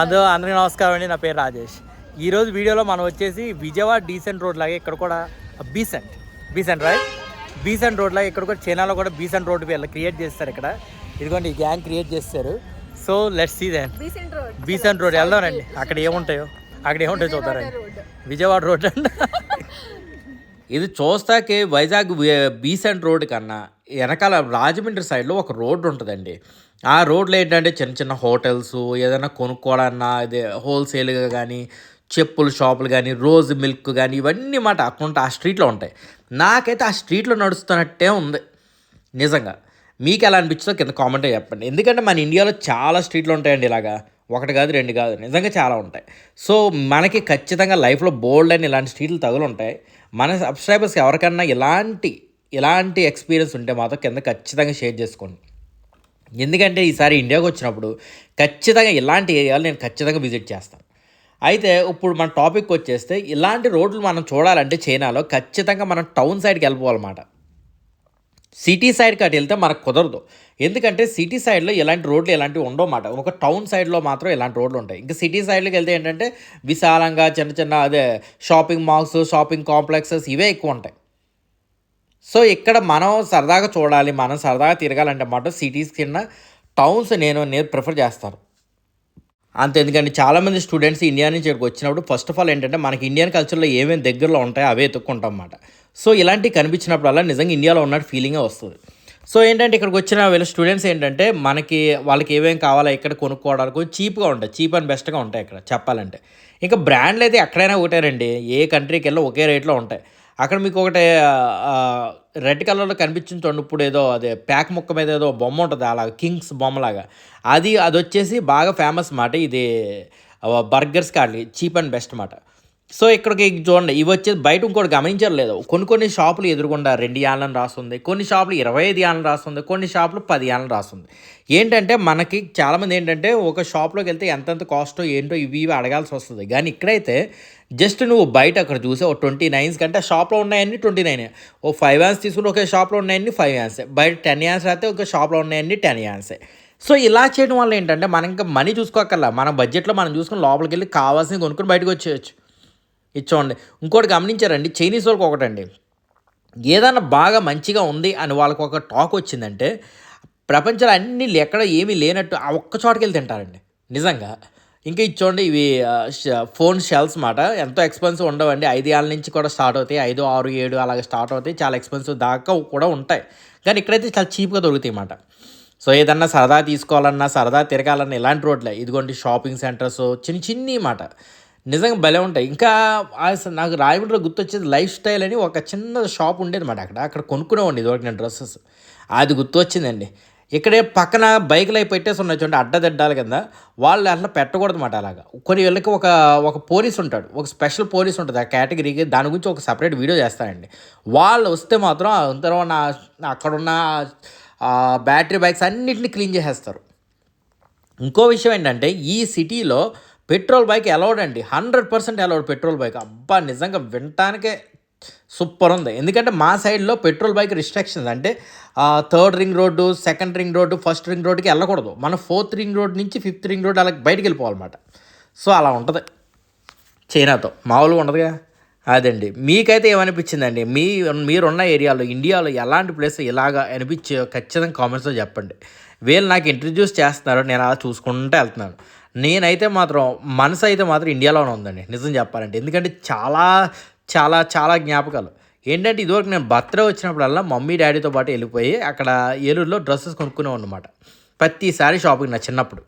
అందరూ అందరికీ నమస్కారం అండి నా పేరు రాజేష్. ఈరోజు వీడియోలో మనం వచ్చేసి విజయవాడ డీసెంట్ రోడ్ లాగా ఇక్కడ కూడా Besant Besant right Besant road లాగా ఇక్కడ కూడా చైనాలో కూడా బీసెంట్ రోడ్ వీళ్ళు క్రియేట్ చేస్తారు ఇక్కడ. ఇదిగోండి ఈ గ్యాంగ్ క్రియేట్ చేస్తారు. So let's see then Besant road. Besant road వెళ్దాం రండి. అక్కడ ఏముంటాయో? అక్కడ ఏముంటాయో చూద్దారండి విజయవాడ రోడ్ అండి. ఇది చూస్తాకే వైజాగ్ బీసెంట్ రోడ్ కన్నా వెనకాల రాజమండ్రి సైడ్లో ఒక రోడ్డు ఉంటుందండి. ఆ రోడ్లో ఏంటంటే చిన్న చిన్న హోటల్స్ ఏదైనా కొనుక్కోవాలన్నా అదే హోల్సేల్గా కానీ చెప్పుల షాపులు కానీ రోజ్ మిల్క్ కానీ ఇవన్నీ మాట అక్కడ ఆ స్ట్రీట్లో ఉంటాయి. నాకైతే ఆ స్ట్రీట్లో నడుస్తున్నట్టే ఉంది. నిజంగా. మీకు ఎలా అనిపించిందో కింద కామెంట్ చెప్పండి. ఎందుకంటే మన ఇండియాలో చాలా స్ట్రీట్లు ఉంటాయండి ఇలాగా. ఒకటి కాదు రెండు కాదు. నిజంగా చాలా ఉంటాయి. సో మనకి ఖచ్చితంగా లైఫ్లో బోల్డ్ అని ఇలాంటి స్ట్రీట్లు తగులు ఉంటాయి మన సబ్స్క్రైబర్స్ ఎవరికన్నా ఇలాంటి ఇలాంటి ఎక్స్పీరియన్స్ ఉంటే మాత్రం కింద ఖచ్చితంగా షేర్ చేసుకోండి. ఎందుకంటే ఈసారి ఇండియాకి వచ్చినప్పుడు ఖచ్చితంగా ఇలాంటి ఏరియాలు నేను ఖచ్చితంగా విజిట్ చేస్తాను. అయితే ఇప్పుడు మన టాపిక్ వచ్చేస్తే ఇలాంటి రోడ్లు మనం చూడాలంటే చైనాలో ఖచ్చితంగా మనం టౌన్ సైడ్కి వెళ్ళిపోవాలన్నమాట. సిటీ సైడ్కి అటు వెళ్తే మనకు కుదరదు. ఎందుకంటే సిటీ సైడ్లో ఎలాంటి రోడ్లు ఇలాంటివి ఉండవు మాట ఒక టౌన్ సైడ్లో మాత్రం ఇలాంటి రోడ్లు ఉంటాయి. ఇంకా సిటీ సైడ్లోకి వెళ్తే ఏంటంటే విశాలంగా చిన్న చిన్న అదే షాపింగ్ మాల్స్ షాపింగ్ కాంప్లెక్సెస్ ఇవే ఎక్కువ ఉంటాయి. సో ఇక్కడ మనం సరదాగా చూడాలి మనం సరదాగా తిరగాలంటే మాట సిటీస్ కింద టౌన్స్ నేను నేను ప్రిఫర్ చేస్తాను. అంతే ఎందుకంటే చాలామంది స్టూడెంట్స్ ఇండియా నుంచి ఇక్కడికి వచ్చినప్పుడు ఫస్ట్ ఆఫ్ ఆల్ ఏంటంటే మనకి ఇండియన్ కల్చర్లో ఏమేమి దగ్గరలో ఉంటాయో అవే ఎత్తుక్కుంటాం అన్నమాట. సో ఇలాంటివి కనిపించినప్పుడల్లా నిజంగా ఇండియాలో ఉన్నట్టు ఫీలింగే వస్తుంది. సో ఏంటంటే ఇక్కడికి వచ్చిన వీళ్ళ స్టూడెంట్స్ ఏంటంటే మనకి వాళ్ళకి ఏమేమి కావాలో ఇక్కడ కొనుక్కోవడానికి చీప్గా ఉంటాయి. చీప్ అండ్ బెస్ట్గా ఉంటాయి ఇక్కడ చెప్పాలంటే. ఇంకా బ్రాండ్లు అయితే ఎక్కడైనా ఒకటేనండి ఏ కంట్రీకి వెళ్ళి ఒకే రేట్లో ఉంటాయి. అక్కడ మీకు ఒకటి రెడ్ కలర్లో కనిపించింది చూడండి ఇప్పుడు ఏదో అదే ప్యాక్ ముక్క మీద ఏదో బొమ్మ ఉంటుంది. అలా కింగ్స్ బొమ్మలాగా. అది అది వచ్చేసి బాగా ఫేమస్ మాట. ఇది బర్గర్స్ కాదు చీప్ అండ్ బెస్ట్ మాట. సో ఇక్కడికి చూడండి ఇవి వచ్చేసి బయట ఇంకోటి గమనించలేదు కొన్ని కొన్ని షాపులు ఎదురుగుండా రెండు యాళ్ళని రాస్తుంది కొన్ని షాపులు ఇరవై ఐదు యాళ్ళని రాస్తుంది కొన్ని షాపులు పది యాళ్ళని రాస్తుంది. ఏంటంటే మనకి చాలామంది ఏంటంటే ఒక షాప్లోకి వెళ్తే ఎంతెంత కాస్టో ఏంటో ఇవి ఇవి అడగాల్సి వస్తుంది. కానీ ఇక్కడైతే జస్ట్ నువ్వు బయట అక్కడ చూసే ఓ ట్వంటీ నైన్స్ కంటే షాప్లో ఉన్నాయన్నీ ట్వంటీ నైన్. ఓ ఫైవ్ యాన్స్ తీసుకుని ఒకే షాప్లో ఉన్నాయన్నీ ఫైవ్ యాన్సే. బయట టెన్ యాన్స్ అయితే ఒక షాప్లో ఉన్నాయన్నీ టెన్ యాన్సే. సో ఇలా చేయడం వల్ల ఏంటంటే మనం ఇంకా మనీ చూసుకోకల్లా మన బడ్జెట్లో మనం చూసుకుని లోపలికి వెళ్ళి కావాల్సింది కొనుక్కొని బయటకు వచ్చేయచ్చు. ఇచ్చోండి. ఇంకోటి గమనించారండి చైనీస్ వాళ్ళకి ఒకటండి. ఏదైనా బాగా మంచిగా ఉంది అని వాళ్ళకు ఒక టాక్ వచ్చిందంటే ప్రపంచంలో అన్ని ఎక్కడ ఏమీ లేనట్టు ఆ ఒక్క చోటకి వెళ్ళి తింటారండి. నిజంగా. ఇంకా ఇచ్చోండి ఇవి ఫోన్ షెల్స్ మాట. ఎంతో ఎక్స్పెన్సివ్ ఉండవండి. ఐదు ఏళ్ళ నుంచి కూడా స్టార్ట్ అవుతాయి. ఐదు ఆరు ఏడు అలాగే స్టార్ట్ అవుతాయి. చాలా ఎక్స్పెన్సివ్ దాకా కూడా ఉంటాయి. కానీ ఇక్కడైతే చాలా చీప్గా దొరుకుతాయి అన్నమాట సో ఏదన్నా సరదా తీసుకోవాలన్నా సరదా తిరగాలన్నా ఇలాంటి రోడ్లే. ఇదిగోండి షాపింగ్ సెంటర్స్ చిన్న చిన్ని మాట. నిజంగా భలే ఉంటాయి. ఇంకా అసలు నాకు రాయమండ్రిలో గుర్తొచ్చేది లైఫ్ స్టైల్ అని ఒక చిన్న షాప్ ఉండేది మాట అక్కడ. అక్కడ కొనుక్కునేవాడిని ఇదివరకు నేను డ్రెస్సెస్. అది గుర్తొచ్చిందండి. ఇక్కడే పక్కన బైకులు అవి పెట్టేసి ఉన్నాయి చూడండి అడ్డదిడ్డాల కింద. వాళ్ళు అట్లా పెట్టకూడదు మాట అలాగా. కొన్ని వీళ్ళకి ఒక ఒక పోలీస్ ఉంటాడు. ఒక స్పెషల్ పోలీస్ ఉంటుంది ఆ కేటగిరీకి. దాని గురించి ఒక సపరేట్ వీడియో చేస్తానండి. వాళ్ళు వస్తే మాత్రం అందరూ నా అక్కడున్న బ్యాటరీ బైక్స్ అన్నిటిని క్లీన్ చేసేస్తారు. ఇంకో విషయం ఏంటంటే ఈ సిటీలో పెట్రోల్ బైక్ అలౌడ్ అండి. Hundred percent allowed petrol bike. అబ్బా నిజంగా వినటానికే సూపర్ ఉంది. ఎందుకంటే మా సైడ్లో పెట్రోల్ బైక్ రిస్ట్రిక్షన్స్ అంటే third ring road second ring road first ring రోడ్డుకి వెళ్ళకూడదు. మన ఫోర్త్ రింగ్ రోడ్ నుంచి ఫిఫ్త్ రింగ్ రోడ్ అలా బయటికి వెళ్ళిపోవాలన్నమాట. సో అలా ఉంటుంది. చైనాతో. మామూలుగా ఉండదుగా అదండి. మీకైతే ఏమనిపించిందండి? మీ మీరున్న ఏరియాలో ఇండియాలో ఎలాంటి ప్లేస్ ఇలాగా అనిపించే ఖచ్చితంగా కామెంట్స్లో చెప్పండి. వీళ్ళు నాకు ఇంట్రడ్యూస్ చేస్తున్నారు. నేను అలా చూసుకుంటూ వెళ్తున్నాను. నేనైతే మాత్రం మనసు అయితే మాత్రం ఇండియాలోనే ఉందండి. నిజం చెప్పాలంటే. ఎందుకంటే చాలా చాలా చాలా జ్ఞాపకాలు. ఏంటంటే ఇదివరకు నేను బర్త్డే వచ్చినప్పుడల్లా మమ్మీ డాడీతో పాటు వెళ్ళిపోయి అక్కడ ఏలూరులో డ్రెస్సెస్ కొనుక్కునేవాడు అనమాట ప్రతిసారి షాపింగ్ నా చిన్నప్పుడు.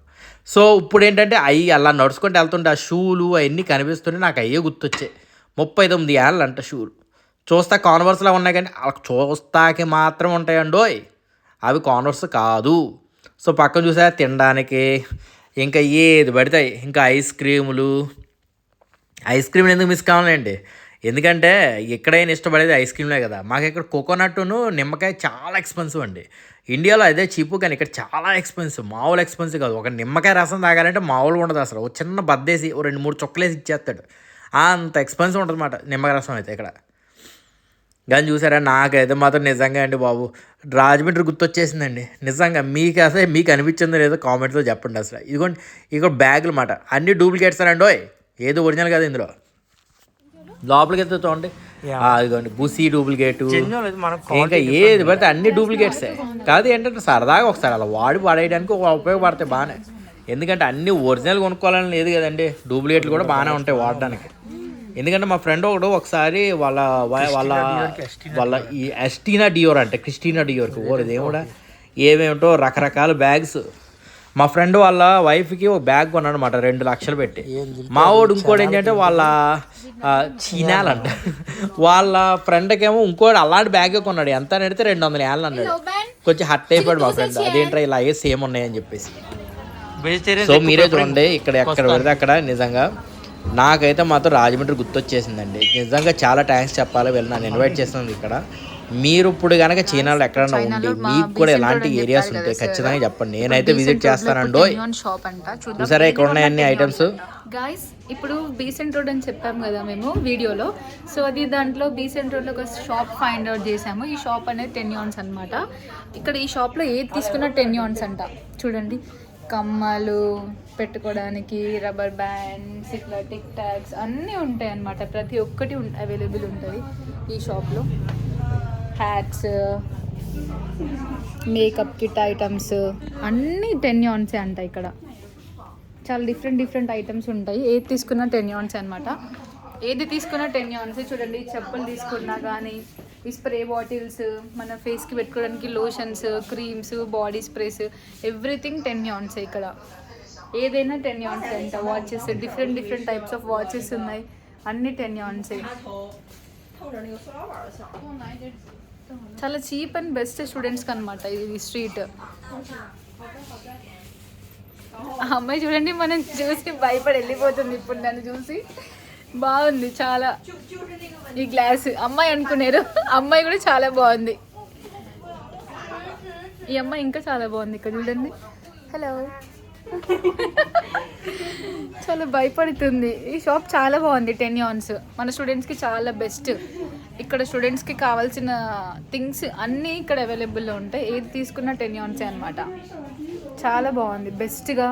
సో ఇప్పుడు ఏంటంటే అవి అలా నడుచుకుంటూ వెళ్తుంటే ఆ షూలు అవన్నీ కనిపిస్తుంటే నాకు అయ్యే గుర్తొచ్చాయి ముప్పై తొమ్మిది ఏళ్ళు అంట షూలు. చూస్తా కాన్వర్స్లో ఉన్నాయి కానీ అలా చూస్తాకి మాత్రం ఉంటాయండోయ్. అవి కాన్వర్స్ కాదు. సో పక్కన చూసా తినడానికి ఇంకా ఏది పడతాయి ఇంకా ఐస్ క్రీములు. ఐస్ క్రీమ్ ఎందుకు మిస్ కావాలండి? ఎందుకంటే ఎక్కడైనా ఇష్టపడేది ఐస్ క్రీమ్లే కదా. మాకు ఇక్కడ కోకోనట్ను నిమ్మకాయ చాలా ఎక్స్పెన్సివ్ అండి. ఇండియాలో అదే చీపు కానీ ఇక్కడ చాలా ఎక్స్పెన్సివ్ మామూలు ఎక్స్పెన్సివ్ కాదు. ఒక నిమ్మకాయ రసం తాగాలంటే మామూలుగా ఉండదు అసలు. ఒక చిన్న బద్దేసి ఓ రెండు మూడు చొక్కలేసి ఇచ్చేస్తాడు. అంత ఎక్స్పెన్సివ్ ఉంటుంది అన్నమాట నిమ్మకాయ రసం అయితే ఇక్కడ. కానీ చూసారా నాకైతే మాత్రం నిజంగా అండి బాబు రాజమండ్రి గుర్తొచ్చేసిందండి. నిజంగా మీకు అసలు మీకు అనిపించిందో లేదో కామెంట్స్లో చెప్పండి అసలు. ఇదిగోండి ఇదిగో బ్యాగులు మాట. అన్ని డూప్లికేట్స్ అండి ఓయ్. ఏదో ఒరిజినల్ కాదు ఇందులో. లోపలికి వెళ్తే చూడండి. ఆ, ఇదిగోండి బుసి డూప్లికేట్. ఇంకా ఏది పడితే అన్ని డూప్లికేట్సే. కాదు ఏంటంటే సరదాగా ఒకసారి అలా వాడి పడేయడానికి ఒక ఉపయోగపడతాయి బాగానే. ఎందుకంటే అన్ని ఒరిజినల్ కొనుక్కోవాలని లేదు కదండి. డూప్లికేట్లు కూడా బాగానే ఉంటాయి వాడడానికి. ఎందుకంటే మా ఫ్రెండ్ ఒకడు ఒకసారి వాళ్ళ వా- వాళ్ళ వాళ్ళ ఈ ఎస్టీనా డియోర్ అంటే క్రిస్టీనా డియోర్కి. ఓరేది ఏమిడా ఏమేమిటో రకరకాల బ్యాగ్స్. మా ఫ్రెండ్ వాళ్ళ వైఫ్కి ఒక బ్యాగ్ కొన్నాడు అనమాట రెండు లక్షలు పెట్టి. మా వాడు ఇంకోటి ఏంటంటే వాళ్ళ చీనాలంట. వాళ్ళ ఫ్రెండ్కి ఏమో ఇంకోటి అలాంటి బ్యాగే కొన్నాడు. ఎంత అని అడిగితే రెండు వందల ఏళ్ళు అన్నాడు. కొంచెం హట్ అయిపోయాడు మా ఫ్రెండ్. అదేంట్రా ఇలా అయ్యే సేమ్ ఉన్నాయని చెప్పేసి. సో మీరే చూడండి ఇక్కడ ఎక్కడ పెడితే అక్కడ నిజంగా నాకైతే మాత్రం రాజమండ్రి గుర్తొచ్చేసిందండి. నిజంగా చాలా థ్యాంక్స్ చెప్పాలి. వీళ్ళు నన్ను ఇన్వైట్ చేసినందుకు ఇక్కడ. మీరు ఇప్పుడు కనుక చీనాలో ఎక్కడైనా ఉండి మీకు కూడా ఎలాంటి ఏరియాస్ ఉంటాయి ఖచ్చితంగా చెప్పండి. నేనైతే విజిట్ చేస్తానండో. షాప్ అంట. చూద్దాం. చూసారా ఇక్కడ ఉన్నాయన్ని ఐటమ్స్ గాయస్ ఇప్పుడు బీసెంట్ రోడ్ అని చెప్పాం కదా మేము వీడియోలో. సో అది దాంట్లో బీసెంట్ రోడ్లో ఒక షాప్ ఫైండ్ అవుట్ చేసాము ఈ షాప్ అనేది టెన్ యూన్స్ అనమాట ఇక్కడ ఈ షాప్లో ఏది తీసుకున్నా టెన్ యూన్స్ అంట. చూడండి. కమ్మలు పెట్టుకోవడానికి రబ్బర్ బ్యాండ్స్ ఇట్లా టిక్ టాక్స్ అన్నీ ఉంటాయి అన్నమాట. ప్రతి ఒక్కటి అవైలబుల్ ఉంటుంది ఈ షాప్లో హ్యాట్స్ మేకప్ కిట్ ఐటమ్స్ అన్నీ టెన్ యాన్సే అంట ఇక్కడ. చాలా డిఫరెంట్ డిఫరెంట్ ఐటమ్స్ ఉంటాయి. ఏది తీసుకున్నా టెన్ యూన్స్ అనమాట ఏది తీసుకున్నా టెన్ యాన్సే చూడండి చెప్పులు తీసుకున్నా కానీ ఈ స్ప్రే బాటిల్స్ మన ఫేస్కి పెట్టుకోవడానికి lotions creams body sprays everything ten యాన్సే ఇక్కడ. ఏదైనా టెన్ యాన్స్ అంట watches different different types of watches ఉన్నాయి. అన్ని టెన్ యూన్సే. చాలా చీప్ అండ్ బెస్ట్ స్టూడెంట్స్కి అనమాట ఇది స్ట్రీట్ ఆ అమ్మాయి చూడండి మనం చూసి భయపడి వెళ్ళిపోతుంది ఇప్పుడు నన్ను చూసి. బాగుంది చాలా. ఈ గ్లాస్ అమ్మాయి అనుకున్నారు. అమ్మాయి కూడా చాలా బాగుంది. ఈ అమ్మాయి ఇంకా చాలా బాగుంది ఇక్కడ చూడండి. హలో చాలా భయపడుతుంది. ఈ షాప్ చాలా బాగుంది టెన్ యాన్స్. మన స్టూడెంట్స్కి చాలా బెస్ట్. ఇక్కడ స్టూడెంట్స్కి కావాల్సిన థింగ్స్ అన్నీ ఇక్కడ అవైలబుల్లో ఉంటాయి. ఏది తీసుకున్నా టెన్ యాన్సే అనమాట చాలా బాగుంది. బెస్ట్గా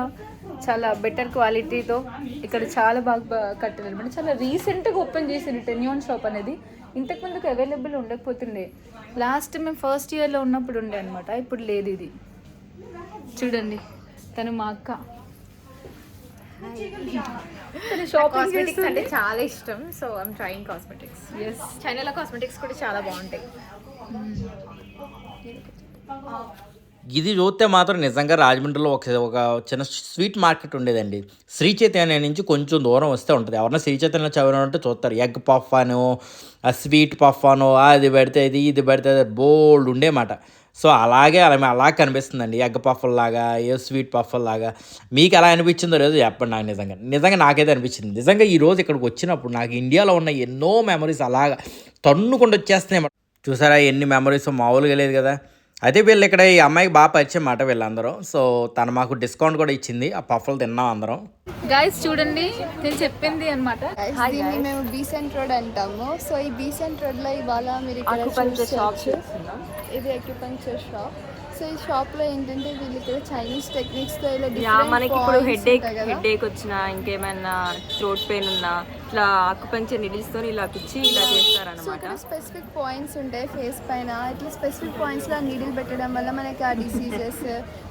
చాలా బెటర్ క్వాలిటీతో ఇక్కడ చాలా బాగా కట్టారు అనమాట చాలా రీసెంట్గా ఓపెన్ చేసింది టెన్ యాన్ షాప్ అనేది. ఇంతకు ముందుకు అవైలబుల్ ఉండకపోతుండే. లాస్ట్ మేము ఫస్ట్ ఇయర్లో ఉన్నప్పుడు ఉండే అనమాట ఇప్పుడు లేదు ఇది. చూడండి. తను మా అక్క. కాస్మెటిక్స్ అంటే చాలా ఇష్టం. సో ఐమ్ ట్రైయింగ్ కాస్మెటిక్స్ ఎస్ చైనాలో కాస్మెటిక్స్ కూడా చాలా బాగుంటాయి. ఇది చూస్తే మాత్రం నిజంగా రాజమండ్రిలో ఒక ఒక చిన్న స్వీట్ మార్కెట్ ఉండేదండి. శ్రీ చైతన్య నుంచి కొంచెం దూరం వస్తే ఉంటుంది. ఎవరన్నా శ్రీ చైతన్య చదివినంటే చూస్తారు. ఎగ్ పఫ్ అనో ఆ స్వీట్ పఫ్ అనో అది పెడితే ఇది ఇది పెడితే అది బోల్డ్ ఉండేమాట. సో అలాగే అలా అలా కనిపిస్తుందండి ఎగ్ పఫల్లాగా ఏ స్వీట్ పఫల్లాగా మీకు ఎలా అనిపించిందో లేదో చెప్పండి నాకు నిజంగా. నిజంగా నాకైతే అనిపించింది. నిజంగా ఈ రోజు ఇక్కడికి వచ్చినప్పుడు నాకు ఇండియాలో ఉన్న ఎన్నో మెమరీస్ అలాగా తన్నుకుండా వచ్చేస్తున్నాయి. చూసారా ఎన్ని మెమరీస్ మామూలుగా లేదు కదా. అయితే వీళ్ళు ఇక్కడ ఈ అమ్మాయికి బాగా పరిచయం మాట వీళ్ళందరూ. సో తను మాకు డిస్కౌంట్ కూడా ఇచ్చింది. ఆ పఫ్లు తిన్నాం అందరం. గాయస్ చూడండి. నేను చెప్పింది అనమాట దీన్ని మేము బీసెంట్ రోడ్ అంటాము. సో ఈ బీసెంట్ రోడ్లో ఇవాళ మీరు ఇక్కడ చూసుకోవచ్చు ఇది అక్యుపంక్చర్ షాప్ సో ఈ షాప్లో ఏంటంటే వీళ్ళు ఇక్కడ చైనీస్ టెక్నిక్స్తో ఇలా యా మనకి ఇప్పుడు హెడ్ ఏక్. హెడ్ ఏక్ వచ్చినా ఇంకేమైనా థ్రోట్ పెయిన్ ఉన్నా ఇట్లా అక్కుపంచర్ నిడిల్స్తో ఇలా కుచ్చి ఇలా సో చేస్తారనమాట స్పెసిఫిక్ పాయింట్స్ ఉంటాయి ఫేస్ పైన. ఇట్లా స్పెసిఫిక్ పాయింట్స్లో నీడిల్ పెట్టడం వల్ల మనకి ఆ డిసీజెస్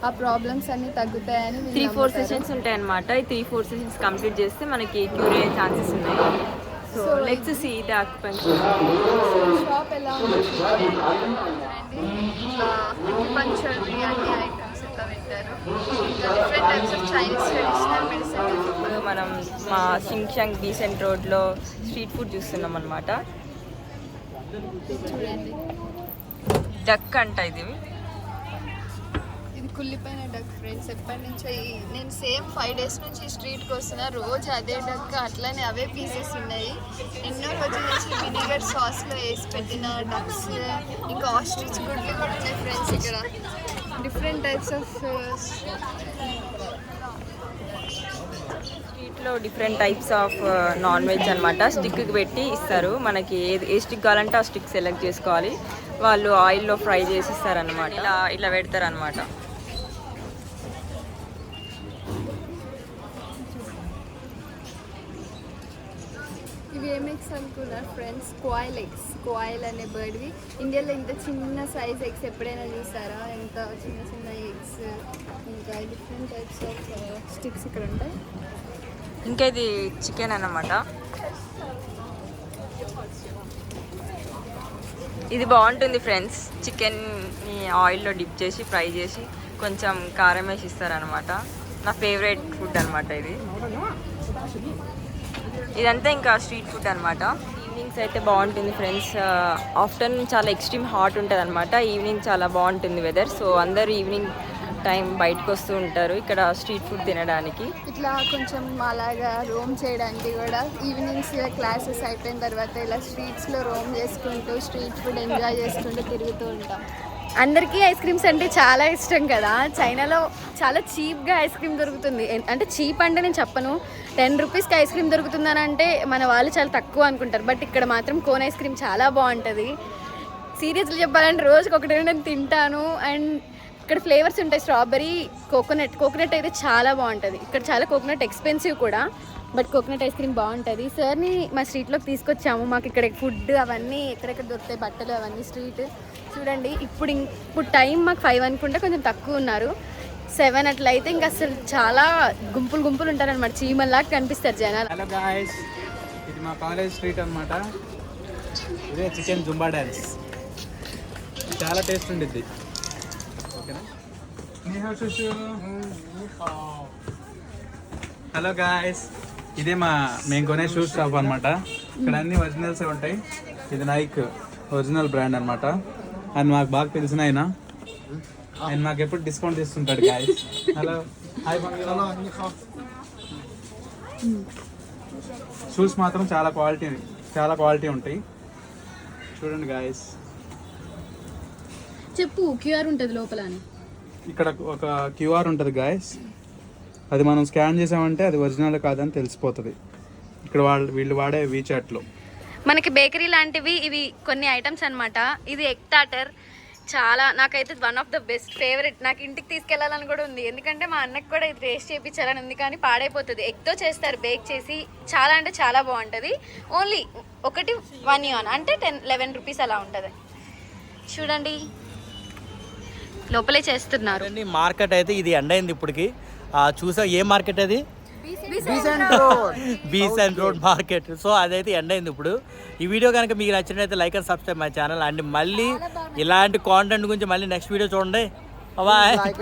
ఆ ప్రాబ్లమ్స్ అన్ని తగ్గుతాయని త్రీ ఫోర్. సెషన్స్ ఉంటాయి అనమాట ఈ త్రీ ఫోర్ సెషన్స్ కంప్లీట్ చేస్తే మనకి క్యూర్ అయ్యే ఛాన్సెస్ ఉన్నాయి. So let's see the acupuncture shop ఎలా ఉంది? పంచర్ అన్ని ఐటమ్స్ ఇట్లా పెట్టారు. ఇంకా different types of Chinese traditional medicine ఇప్పుడు మనం మా షింగ్షాంగ్ డీసెంట్ రోడ్లో స్ట్రీట్ ఫుడ్ చూస్తున్నాం అనమాట చూడండి. డక్ అంట ఇది. కుళ్ళిపోయిన డక్ ఫ్రెండ్స్ ఎప్పటి నుంచో నేను సేమ్ ఫైవ్ డేస్ నుంచి స్ట్రీట్కి వస్తున్నా. రోజు అదే డక్ అట్లానే అవే పీసెస్ ఉన్నాయి. ఎన్నో రోజుల నుంచి వినిగర్ సాస్లో వేసి పెట్టిన డక్స్ ఇంకా ఆస్ట్రిచ్ గుడ్లు కూడా ఉన్నాయి ఫ్రెండ్స్ ఇక్కడ. డిఫరెంట్ టైప్స్ ఆఫ్ స్ట్రీట్లో లో different types of non veg అనమాట స్టిక్కి పెట్టి ఇస్తారు. మనకి ఏది ఏ స్టిక్ కావాలంటే ఆ స్టిక్ సెలెక్ట్ చేసుకోవాలి. వాళ్ళు ఆయిల్లో ఫ్రై చేసి ఇస్తారనమాట ఇలా ఇలా పెడతారు అనమాట ఇవి ఏం ఎగ్స్ అనుకున్నారు ఫ్రెండ్స్ కోయిల్ ఎగ్స్ కోయిల్ అనే బర్డ్వి. ఇండియాలో ఇంత చిన్న సైజ్ ఎగ్స్ ఎప్పుడైనా చూసారా? ఎంత చిన్న చిన్న ఎగ్స్ ఇంకా డిఫరెంట్ టైప్స్ ఆఫ్ స్టిక్స్ ఇక్కడ ఉంటాయి. ఇంకా ఇది చికెన్ అన్నమాట. ఇది బాగుంటుంది ఫ్రెండ్స్. చికెన్ని ఆయిల్లో డిప్ చేసి ఫ్రై చేసి కొంచెం కారం వేసి ఇస్తారనమాట నా ఫేవరెట్ ఫుడ్ అనమాట ఇది. ఇదంతా ఇంకా స్ట్రీట్ ఫుడ్ అనమాట ఈవినింగ్స్ అయితే బాగుంటుంది ఫ్రెండ్స్. ఆఫ్టర్నూన్ చాలా ఎక్స్ట్రీమ్ హాట్ ఉంటుంది అనమాట ఈవినింగ్ చాలా బాగుంటుంది వెదర్. సో అందరూ ఈవినింగ్ టైం బయటకు వస్తూ ఉంటారు ఇక్కడ స్ట్రీట్ ఫుడ్ తినడానికి. ఇట్లా కొంచెం అలాగా రోమ్ చేయడానికి కూడా ఈవినింగ్స్ క్లాసెస్ అయిపోయిన తర్వాత ఇలా స్ట్రీట్స్లో రోమ్ చేసుకుంటూ స్ట్రీట్ ఫుడ్ ఎంజాయ్ చేసుకుంటూ తిరుగుతూ ఉంటాం. అందరికీ ఐస్ క్రీమ్స్ అంటే చాలా ఇష్టం కదా. చైనాలో చాలా చీప్గా ఐస్ క్రీమ్ దొరుకుతుంది. అంటే చీప్ అంటే నేను చెప్పను. టెన్ రూపీస్కి ఐస్ క్రీమ్ దొరుకుతుందని అంటే మన వాళ్ళు చాలా తక్కువ అనుకుంటారు. బట్ ఇక్కడ మాత్రం కోన్ ఐస్ క్రీమ్ చాలా బాగుంటుంది. సీరియస్లీ చెప్పాలంటే రోజుకి ఒకటే నేను తింటాను. అండ్ ఇక్కడ ఫ్లేవర్స్ ఉంటాయి. స్ట్రాబెరీ కోకోనట్ కోకోనట్ అయితే చాలా బాగుంటుంది. ఇక్కడ చాలా కోకోనట్ ఎక్స్పెన్సివ్ కూడా. బట్ కోకోనట్ ఐస్ క్రీమ్ బాగుంటుంది. సార్ని మా స్ట్రీట్లోకి తీసుకొచ్చాము. మాకు ఇక్కడ ఫుడ్ అవన్నీ ఎక్కడెక్కడ దొరుకుతాయి బట్టలు అవన్నీ స్ట్రీట్. చూడండి ఇప్పుడు ఇం- ఇప్పుడు టైం మాకు ఫైవ్ అనుకుంటే కొంచెం తక్కువ ఉన్నారు. సెవెన్ అట్లా అయితే ఇంకా అసలు చాలా గుంపులు గుంపులు ఉంటారనమాట చీమల్లాగా కనిపిస్తారు జనాలు. హలో గాయస్ ఇది మా కాలేజ్ స్ట్రీట్ అన్నమాట. ఇదే చికెన్ జుంబా డ్యాన్స్ చాలా టేస్ట్ ఉండిద్ది. ఓకేనా? Hello guys. ఇదే మా మేము కొనే షూస్ షాప్ అన్నమాట. ఇక్కడ అన్ని ఒరిజినల్స్ ఉంటాయి. ఇది నైక్ ఒరిజినల్ బ్రాండ్ అన్నమాట. అండ్ మాకు బాగా తెలిసిన ఆయన. ఆయన మాకు ఎప్పుడు డిస్కౌంట్ ఇస్తుంటాడు గాయస్ హలో హాయ్ షూస్ మాత్రం చాలా క్వాలిటీ చాలా క్వాలిటీ ఉంటాయి. చూడండి గాయస్ చెప్పు క్యూఆర్ ఉంటుంది లోపల ఇక్కడ ఒక క్యూఆర్ ఉంటుంది గాయస్ అది మనం స్కాన్ చేసామంటే అది ఒరిజినల్ కాదని తెలిసిపోతుంది. ఇక్కడ వాళ్ళు వీళ్ళు వాడే వీచాట్లో. మనకి బేకరీ లాంటివి ఇవి కొన్ని ఐటమ్స్ అన్నమాట. ఇది ఎగ్ టాటర్. చాలా నాకైతే one of the best favourite. నాకు ఇంటికి తీసుకెళ్ళాలని కూడా ఉంది. ఎందుకంటే మా అన్నకి కూడా ఇది టేస్ట్ చేయించాలని ఉంది కానీ పాడైపోతుంది. ఎగ్తో చేస్తారు బేక్ చేసి చాలా అంటే చాలా బాగుంటుంది. ఓన్లీ ఒకటి వన్ యూన్ అంటే టెన్ లెవెన్ రూపీస్ అలా ఉంటుంది. చూడండి. లోపలే చేస్తున్నారు. మార్కెట్ అయితే ఇది ఎండ్ అయింది ఇప్పటికి. చూసా ఏ మార్కెట్ అది? Besant road. మార్కెట్. సో అదైతే ఎండ్ అయింది ఇప్పుడు. ఈ వీడియో కనుక మీకు నచ్చినట్లయితే like and subscribe my channel. And మళ్ళీ ఇలాంటి కాంటెంట్ గురించి మళ్ళీ నెక్స్ట్ వీడియో చూడండి. Bye like